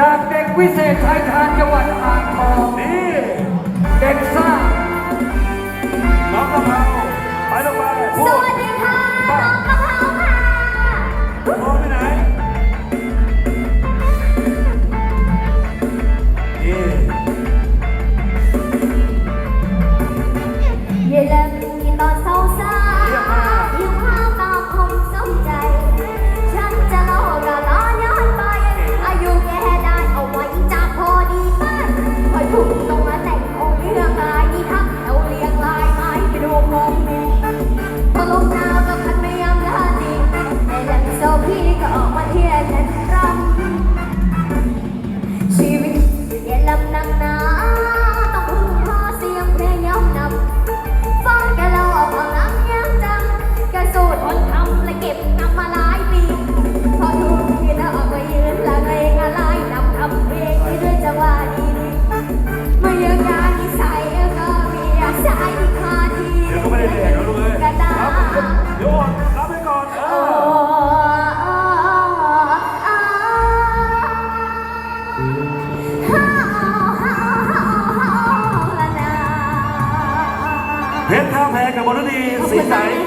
จากเด็กวิเศษชายทานจังหวัดอ่างทอง นี่เด็กซ่าน้องกะเพราไปลงไปสพูดวัสดีค่ะน้องกะเพราค่ะ มองไปไหน 我们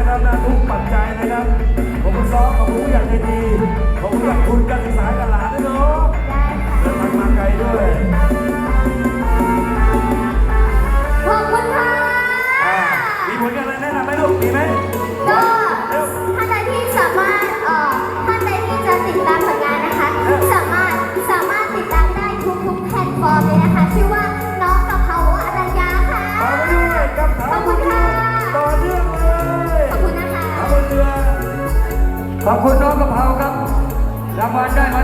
นะครับนะทุกปัจจัยนะครับ ผมคุณซ้อมกับคุณอย่างใจดี ขอบคุณอย่างคุณการศึกษากับหลานด้วยเนาะเดินทางมาไกลด้วยขอบคุณค่ะ มีผลงานอะไรแนะนำไหมลูก มีไหม ขอบคุณน้องกะเพราครับรางวัลได้มา